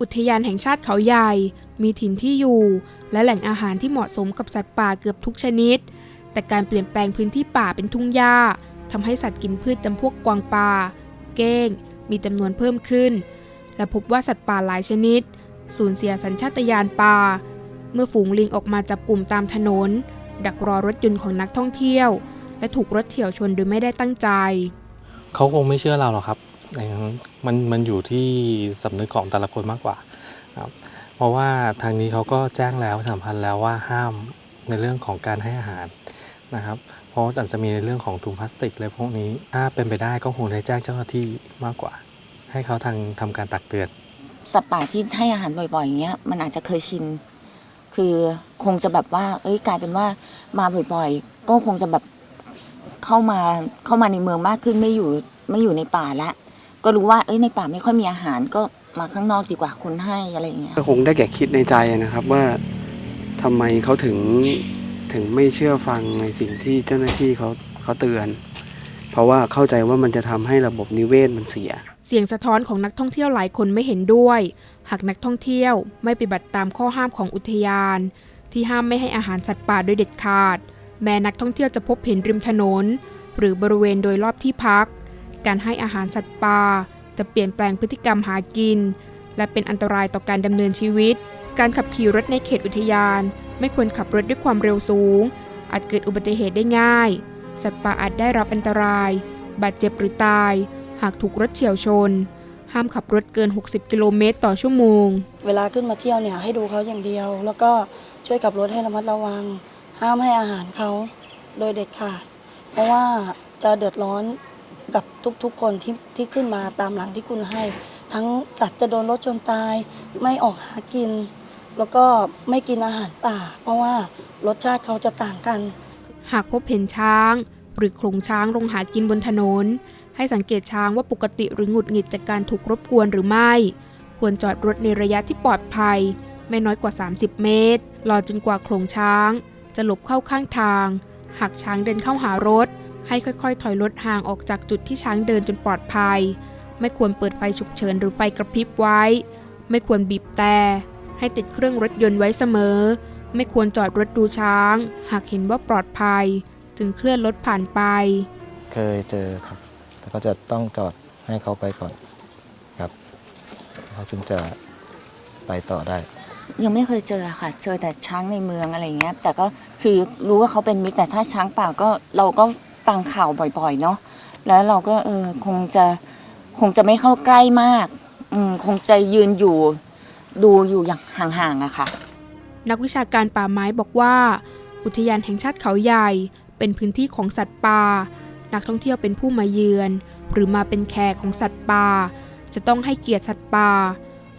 อุทยานแห่งชาติเขาใหญ่ มีถิ่นที่อยู่ และแหล่งอาหารที่เหมาะสมกับสัตว์ป่าเกือบทุกชนิด แต่การเปลี่ยนแปลงพื้นที่ป่าเป็นทุ่งหญ้าทำให้สัตว์กินพืชจำพวกกวางป่า เก้ง มีจำนวนเพิ่มขึ้น และพบว่าสัตว์ป่าหลายชนิด สูญเสียสัญชาตญาณป่า เมื่อฝูงลิงออกมาจับกลุ่มตามถนน ดักรอรถยนต์ของนักท่องเที่ยว และถูกรถเฉี่ยวชนโดยไม่ได้ตั้งใจ เขาคงไม่เชื่อเราหรอกครับ มันมันอยู่ที่สำนึกของแต่ละคนมากกว่าครับเพราะว่าทางนี้เขาก็แจ้งแล้วสัมพันธ์แล้วว่าห้ามในเรื่องของการให้อาหารนะครับ เพราะอาจจะมีในเรื่องของถุงพลาสติกอะไรพวกนี้ ถ้าเป็นไปได้ก็คงได้แจ้งเจ้าหน้าที่มากกว่า ให้เขาทางทำการตักเตือน สัตว์ป่าที่ให้อาหารบ่อยๆอย่างเงี้ยมันอาจจะเคยชิน คือคงจะแบบว่า เอ้ยกลายเป็นว่ามาบ่อยๆ ก็คงจะแบบเข้ามาเข้ามาในเมืองมากขึ้นไม่อยู่ไม่อยู่ในป่าละ ก็รู้ว่าเอ้ยในป่าไม่ค่อยมีอาหารก็มาข้างนอกดีกว่าคนให้อะไรอย่างเงี้ยก็คงได้แก่คิดในใจนะครับว่าทำไมเขาถึงถึงไม่เชื่อฟังในสิ่งที่เจ้าหน้าที่เขาเขาเตือน เพราะว่าเข้าใจว่ามันจะทำให้ระบบนิเวศมันเสีย เสียงสะท้อนของนักท่องเที่ยวหลายคนไม่เห็นด้วย หากนักท่องเที่ยวไม่ปฏิบัติตามข้อห้ามของอุทยาน ที่ห้ามไม่ให้อาหารสัตว์ป่าโดยเด็ดขาด แม้นักท่องเที่ยวจะพบเห็นริมถนน หรือบริเวณโดยรอบที่พัก การให้อาหารสัตว์ป่าจะเปลี่ยนแปลงพฤติกรรมหากิน และเป็นอันตรายต่อการดำเนินชีวิต การขับขี่รถในเขตอุทยาน ไม่ควรขับรถด้วยความเร็วสูง อาจเกิดอุบัติเหตุได้ง่าย สัตว์ป่าอาจได้รับอันตราย บาดเจ็บหรือตาย หากถูกรถเฉี่ยวชน ห้ามขับรถเกิน 60 กิโลเมตรต่อชั่วโมง เวลาขึ้นมาเที่ยวเนี่ยให้ดูเขาอย่างเดียว แล้วก็ช่วยขับรถให้ระมัดระวัง ห้ามให้อาหารเขาโดยเด็ดขาด เพราะว่าจะเดือดร้อน กับทุกๆคนที่ที่ขึ้นมาตามหลังที่คุณให้ ทั้งสัตว์จะโดนรถชนตาย ไม่ออกหากิน แล้วก็ไม่กินอาหารป่า เพราะว่ารสชาติเขาจะต่างกัน หากพบเห็นช้าง หรือโขลงช้างลงหากินบนถนน ให้สังเกตช้างว่าปกติหรือหงุดหงิดจากการถูกรบกวนหรือไม่ ควรจอดรถในระยะที่ปลอดภัย ไม่น้อยกว่า 30 เมตรรอจนกว่าโขลงช้าง จะหลบเข้าข้างทาง หากช้างเดินเข้าหารถ ให้ค่อยๆ ถอยรถห่างออกจากจุดที่ช้างเดินจนปลอดภัย ไม่ควรเปิดไฟฉุกเฉินหรือไฟกระพริบไว้ ไม่ควรบีบแต่ ให้ติดเครื่องรถยนต์ไว้เสมอ ไม่ควรจอดรถดูช้าง หากเห็นว่าปลอดภัย จึงเคลื่อนรถผ่านไป เคยเจอครับ แต่ก็จะต้องจอดให้เขาไปก่อนครับเขาจึงจะไปต่อได้ ยังไม่เคยเจอค่ะ เจอแต่ช้างในเมืองอะไรเงี้ย แต่ก็คือรู้ว่าเขาเป็นมิตรแต่ถ้าช้างป่าก็เราก็ ฟังข่าวบ่อยๆ เนาะแล้วเราก็เออคงจะคงจะไม่เข้าใกล้มาก อืมคงจะยืนอยู่ดูอยู่อย่างห่างๆอะค่ะ นักวิชาการป่าไม้บอกว่า อุทยานแห่งชาติเขาใหญ่ เป็นพื้นที่ของสัตว์ป่า นักท่องเที่ยวเป็นผู้มาเยือน หรือมาเป็นแขกของสัตว์ป่า จะต้องให้เกียรติสัตว์ป่า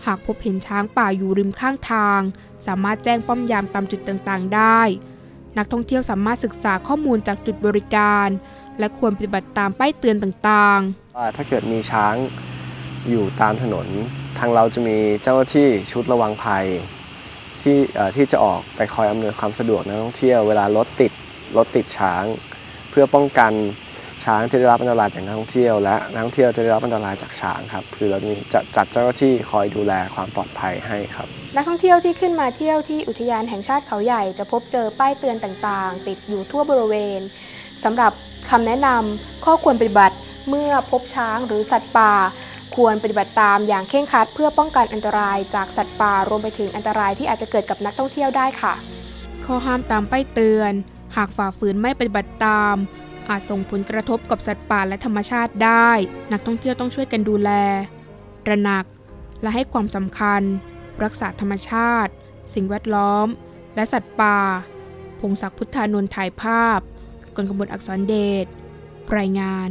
หากพบเห็นช้างป่าอยู่ริมข้างทาง สามารถแจ้งป้อมยามตามจุดต่างๆ ได้ นักท่องเที่ยวสามารถศึกษาข้อมูลจากจุดบริการ และควรปฏิบัติตามป้ายเตือนต่างๆว่าถ้าเกิดมีช้างอยู่ตามถนน ทางเราจะมีเจ้าหน้าที่ชุดระวังภัย ที่ที่จะออกไปคอยอำนวยความสะดวกนักท่องเที่ยวเวลารถติดรถติดช้าง เพื่อป้องกัน ช้างที่ได้รับอันตรายจากนักท่องเที่ยวและนักท่องเที่ยวจะได้รับอันตรายจากช้างครับ คือเรามีจะจัดเจ้าหน้าที่คอยดูแลความปลอดภัยให้ครับ นักท่องเที่ยวที่ขึ้นมาเที่ยวที่อุทยานแห่งชาติเขาใหญ่จะพบเจอป้ายเตือนต่างๆ ติดอยู่ทั่วบริเวณสำหรับคำแนะนำข้อควรปฏิบัติเมื่อพบช้างหรือสัตว์ป่า ควรปฏิบัติตามอย่างเคร่งครัดเพื่อป้องกันอันตรายจากสัตว์ป่ารวมไปถึงอันตรายที่อาจจะเกิดกับนักท่องเที่ยวได้ค่ะ ข้อห้ามตามป้ายเตือน หากฝ่าฝืนไม่ปฏิบัติตาม อาจส่งผลกระทบกับสัตว์ป่าและธรรมชาติได้ นักท่องเที่ยวต้องช่วยกันดูแลตระหนัก และให้ความสำคัญ รักษาธรรมชาติ สิ่งแวดล้อม และสัตว์ป่า พงศักดิ์พุทธานนท์ถ่ายภาพกรกมลอักษรเดชรายงาน